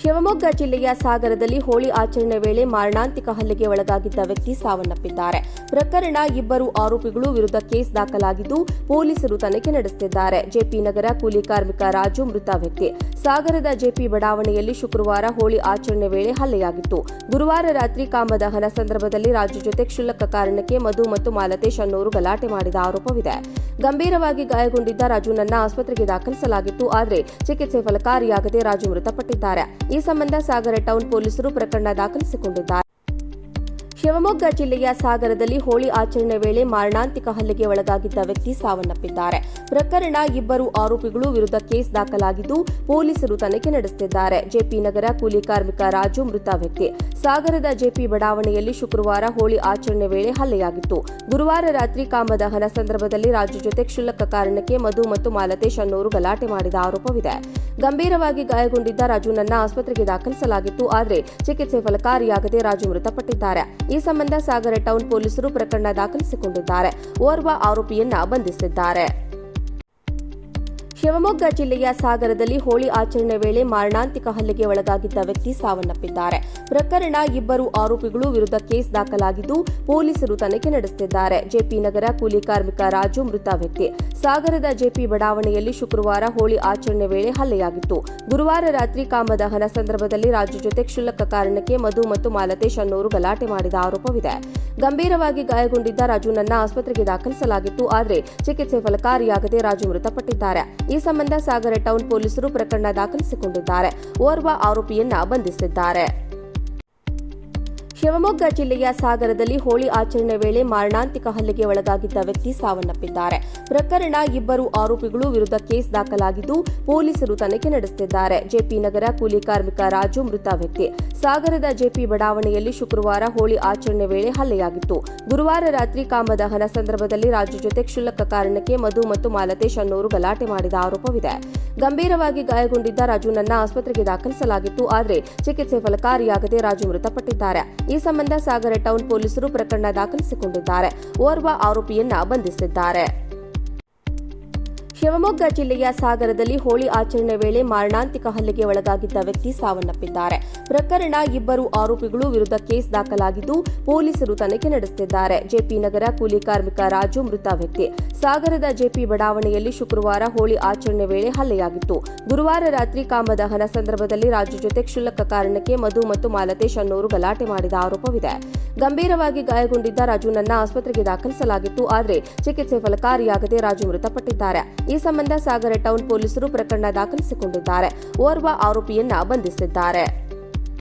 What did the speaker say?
ಶಿವಮೊಗ್ಗ ಜಿಲ್ಲೆಯ ಸಾಗರದಲ್ಲಿ ಹೋಳಿ ಆಚರಣೆ ವೇಳೆ ಮಾರಣಾಂತಿಕ ಹಲ್ಲೆಗೆ ಒಳಗಾಗಿದ್ದ ವ್ಯಕ್ತಿ ಸಾವನ್ನಪ್ಪಿದ್ದಾರೆ. ಪ್ರಕರಣ ಇಬ್ಬರು ಆರೋಪಿಗಳು ವಿರುದ್ಧ ಕೇಸ್ ದಾಖಲಾಗಿದ್ದು ಪೊಲೀಸರು ತನಿಖೆ ನಡೆಸುತ್ತಿದ್ದಾರೆ. ಜೆಪಿ ನಗರ ಕೂಲಿ ಕಾರ್ಮಿಕ ರಾಜು ಮೃತ ವ್ಯಕ್ತಿ. ಸಾಗರದ ಜೆಪಿ ಬಡಾವಣೆಯಲ್ಲಿ ಶುಕ್ರವಾರ ಹೋಳಿ ಆಚರಣೆ ವೇಳೆ ಹಲ್ಲೆಯಾಗಿತ್ತು. ಗುರುವಾರ ರಾತ್ರಿ ಕಾಮದಹನ ಸಂದರ್ಭದಲ್ಲಿ ರಾಜು ಜೊತೆ ಕ್ಷುಲ್ಲಕ ಕಾರಣಕ್ಕೆ ಮಧು ಮತ್ತು ಮಾಲತೇಶ್ ಅನ್ನೋರು ಗಲಾಟೆ ಮಾಡಿದ ಆರೋಪವಿದೆ. ಗಂಭೀರವಾಗಿ ಗಾಯಗೊಂಡಿದ್ದ ರಾಜುನನ್ನ ಆಸ್ಪತ್ರೆಗೆ ದಾಖಲಿಸಲಾಗಿತ್ತು. ಆದರೆ ಚಿಕಿತ್ಸೆ ಫಲಕಾರಿಯಾಗದೆ ರಾಜು ಮೃತಪಟ್ಟಿದ್ದಾರೆ. ಈ ಸಂಬಂಧ ಸಾಗರ ಟೌನ್ ಪೊಲೀಸರು ಪ್ರಕರಣ ದಾಖಲಿಸಿಕೊಂಡಿದ್ದಾರೆ. ಶಿವಮೊಗ್ಗ ಜಿಲ್ಲೆಯ ಸಾಗರದಲ್ಲಿ ಹೋಳಿ ಆಚರಣೆ ವೇಳೆ ಮಾರಣಾಂತಿಕ ಹಲ್ಲೆಗೆ ಒಳಗಾಗಿದ್ದ ವ್ಯಕ್ತಿ ಸಾವನ್ನಪ್ಪಿದ್ದಾರೆ. ಪ್ರಕರಣ ಇಬ್ಬರು ಆರೋಪಿಗಳು ವಿರುದ್ಧ ಕೇಸ್ ದಾಖಲಾಗಿದ್ದು ಪೊಲೀಸರು ತನಿಖೆ ನಡೆಸುತ್ತಿದ್ದಾರೆ. ಜೆಪಿ ನಗರ ಕೂಲಿ ಕಾರ್ಮಿಕ ರಾಜು ಮೃತ ವ್ಯಕ್ತಿ. ಸಾಗರದ ಜೆಪಿ ಬಡಾವಣೆಯಲ್ಲಿ ಶುಕ್ರವಾರ ಹೋಳಿ ಆಚರಣೆ ವೇಳೆ ಹಲ್ಲೆಯಾಗಿತ್ತು. ಗುರುವಾರ ರಾತ್ರಿ ಕಾಮದಹನ ಸಂದರ್ಭದಲ್ಲಿ ರಾಜು ಜೊತೆ ಕ್ಷುಲ್ಲಕ ಕಾರಣಕ್ಕೆ ಮಧು ಮತ್ತು ಮಾಲತೇಶ್ ಅನ್ನೋರು ಗಲಾಟೆ ಮಾಡಿದ ಆರೋಪವಿದೆ. ಗಂಭೀರವಾಗಿ ಗಾಯಗೊಂಡಿದ್ದ ರಾಜುನನ್ನ ಆಸ್ಪತ್ರೆಗೆ ದಾಖಲಿಸಲಾಗಿತ್ತು. ಆದರೆ ಚಿಕಿತ್ಸೆ ಫಲಕಾರಿಯಾಗದೆ ರಾಜು ಮೃತಪಟ್ಟಿದ್ದಾರೆ. ಈ ಸಂಬಂಧ ಸಾಗರ ಟೌನ್ ಪೊಲೀಸರು ಪ್ರಕರಣ ದಾಖಲಿಸಿಕೊಂಡಿದ್ದಾರೆ. ಓರ್ವ ಆರೋಪಿಯನ್ನ ಬಂಧಿಸಿದ್ದಾರೆ. ಶಿವಮೊಗ್ಗ ಜಿಲ್ಲೆಯ ಸಾಗರದಲ್ಲಿ ಹೋಳಿ ಆಚರಣೆ ವೇಳೆ ಮಾರಣಾಂತಿಕ ಹಲ್ಲೆಗೆ ಒಳಗಾಗಿದ್ದ ವ್ಯಕ್ತಿ ಸಾವನ್ನಪ್ಪಿದ್ದಾರೆ. ಪ್ರಕರಣ ಇಬ್ಬರು ಆರೋಪಿಗಳು ವಿರುದ್ಧ ಕೇಸ್ ದಾಖಲಾಗಿದ್ದು ಪೊಲೀಸರು ತನಿಖೆ ನಡೆಸುತ್ತಿದ್ದಾರೆ. ಜೆಪಿ ನಗರ ಕೂಲಿ ಕಾರ್ಮಿಕ ರಾಜು ಮೃತ ವ್ಯಕ್ತಿ. ಸಾಗರದ ಜೆಪಿ ಬಡಾವಣೆಯಲ್ಲಿ ಶುಕ್ರವಾರ ಹೋಳಿ ಆಚರಣೆ ವೇಳೆ ಹಲ್ಲೆಯಾಗಿತ್ತು. ಗುರುವಾರ ರಾತ್ರಿ ಕಾಮದಹನ ಸಂದರ್ಭದಲ್ಲಿ ರಾಜು ಜೊತೆ ಕ್ಷುಲ್ಲಕ ಕಾರಣಕ್ಕೆ ಮಧು ಮತ್ತು ಮಾಲತೇಶ್ ಅನ್ನೋರು ಗಲಾಟೆ ಮಾಡಿದ ಆರೋಪವಿದೆ. ಗಂಭೀರವಾಗಿ ಗಾಯಗೊಂಡಿದ್ದ ರಾಜುನನ್ನ ಆಸ್ಪತ್ರೆಗೆ ದಾಖಲಿಸಲಾಗಿತ್ತು. ಆದರೆ ಚಿಕಿತ್ಸೆ ಫಲಕಾರಿಯಾಗದೆ ರಾಜು ಮೃತಪಟ್ಟಿದ್ದಾರೆ. ಈ ಸಂಬಂಧ ಸಾಗರ ಟೌನ್ ಪೊಲೀಸರು ಪ್ರಕರಣ ದಾಖಲಿಸಿಕೊಂಡಿದ್ದಾರೆ. ಓರ್ವ ಆರೋಪಿಯನ್ನ ಬಂಧಿಸಿದ್ದಾರೆ. ಶಿವಮೊಗ್ಗ ಜಿಲ್ಲೆಯ ಸಾಗರದಲ್ಲಿ ಹೋಳಿ ಆಚರಣೆ ವೇಳೆ ಮಾರಣಾಂತಿಕ ಹಲ್ಲೆಗೆ ಒಳಗಾಗಿದ್ದ ವ್ಯಕ್ತಿ ಸಾವನ್ನಪ್ಪಿದ್ದಾರೆ. ಪ್ರಕರಣ ಇಬ್ಬರು ಆರೋಪಿಗಳು ವಿರುದ್ಧ ಕೇಸ್ ದಾಖಲಾಗಿದ್ದು ಪೊಲೀಸರು ತನಿಖೆ ನಡೆಸುತ್ತಿದ್ದಾರೆ. ಜೆಪಿ ನಗರ ಕೂಲಿ ಕಾರ್ಮಿಕ ರಾಜು ಮೃತ ವ್ಯಕ್ತಿ. ಸಾಗರದ ಜೆಪಿ ಬಡಾವಣೆಯಲ್ಲಿ ಶುಕ್ರವಾರ ಹೋಳಿ ಆಚರಣೆ ವೇಳೆ ಹಲ್ಲೆಯಾಗಿತ್ತು. ಗುರುವಾರ ರಾತ್ರಿ ಕಾಮದಹನ ಸಂದರ್ಭದಲ್ಲಿ ರಾಜು ಜೊತೆ ಕ್ಷುಲ್ಲಕ ಕಾರಣಕ್ಕೆ ಮಧು ಮತ್ತು ಮಾಲತೇಶ್ ಅನ್ನೋರು ಗಲಾಟೆ ಮಾಡಿದ ಆರೋಪವಿದೆ. ಗಂಭೀರವಾಗಿ ಗಾಯಗೊಂಡಿದ್ದ ರಾಜುನನ್ನ ಆಸ್ಪತ್ರೆಗೆ ದಾಖಲಿಸಲಾಗಿತ್ತು. ಆದರೆ ಚಿಕಿತ್ಸೆ ಫಲಕಾರಿಯಾಗದೆ ರಾಜು ಮೃತಪಟ್ಟಿದ್ದಾರೆ. ಈ ಸಂಬಂಧ ಸಾಗರ ಟೌನ್ ಪೊಲೀಸರು ಪ್ರಕರಣ ದಾಖಲಿಸಿಕೊಂಡಿದ್ದಾರೆ. ಓರ್ವ ಆರೋಪಿಯನ್ನ ಬಂಧಿಸಿದ್ದಾರೆ. ಶಿವಮೊಗ್ಗ ಜಿಲ್ಲೆಯ ಸಾಗರದಲ್ಲಿ ಹೋಳಿ ಆಚರಣೆ ವೇಳೆ ಮಾರಣಾಂತಿಕ ಹಲ್ಲೆಗೆ ಒಳಗಾಗಿದ್ದ ವ್ಯಕ್ತಿ ಸಾವನ್ನಪ್ಪಿದ್ದಾರೆ. ಪ್ರಕರಣ ಇಬ್ಬರು ಆರೋಪಿಗಳು ವಿರುದ್ಧ ಕೇಸ್ ದಾಖಲಾಗಿದ್ದು ಪೊಲೀಸರು ತನಿಖೆ ನಡೆಸುತ್ತಿದ್ದಾರೆ. ಜೆಪಿ ನಗರ ಕೂಲಿ ಕಾರ್ಮಿಕ ರಾಜು ಮೃತ ವ್ಯಕ್ತಿ. ಸಾಗರದ ಜೆಪಿ ಬಡಾವಣೆಯಲ್ಲಿ ಶುಕ್ರವಾರ ಹೋಳಿ ಆಚರಣೆ ವೇಳೆ ಹಲ್ಲೆಯಾಗಿತ್ತು. ಗುರುವಾರ ರಾತ್ರಿ ಕಾಮದಹನ ಸಂದರ್ಭದಲ್ಲಿ ರಾಜು ಜೊತೆ ಕ್ಷುಲ್ಲಕ ಕಾರಣಕ್ಕೆ ಮಧು ಮತ್ತು ಮಾಲತೇಶ್ ಅನ್ನೋರು ಗಲಾಟೆ ಮಾಡಿದ ಆರೋಪವಿದೆ. ಗಂಭೀರವಾಗಿ ಗಾಯಗೊಂಡಿದ್ದ ರಾಜುನನ್ನ ಆಸ್ಪತ್ರೆಗೆ ದಾಖಲಿಸಲಾಗಿತ್ತು. ಆದರೆ ಚಿಕಿತ್ಸೆ ಫಲಕಾರಿಯಾಗದೆ ರಾಜು ಮೃತಪಟ್ಟಿದ್ದಾರೆ. ಈ ಸಂಬಂಧ ಸಾಗರ ಟೌನ್ ಪೊಲೀಸರು ಪ್ರಕರಣ ದಾಖಲಿಸಿಕೊಂಡಿದ್ದಾರೆ. ಓರ್ವ ಆರೋಪಿಯನ್ನ ಬಂಧಿಸಿದ್ದಾರೆ.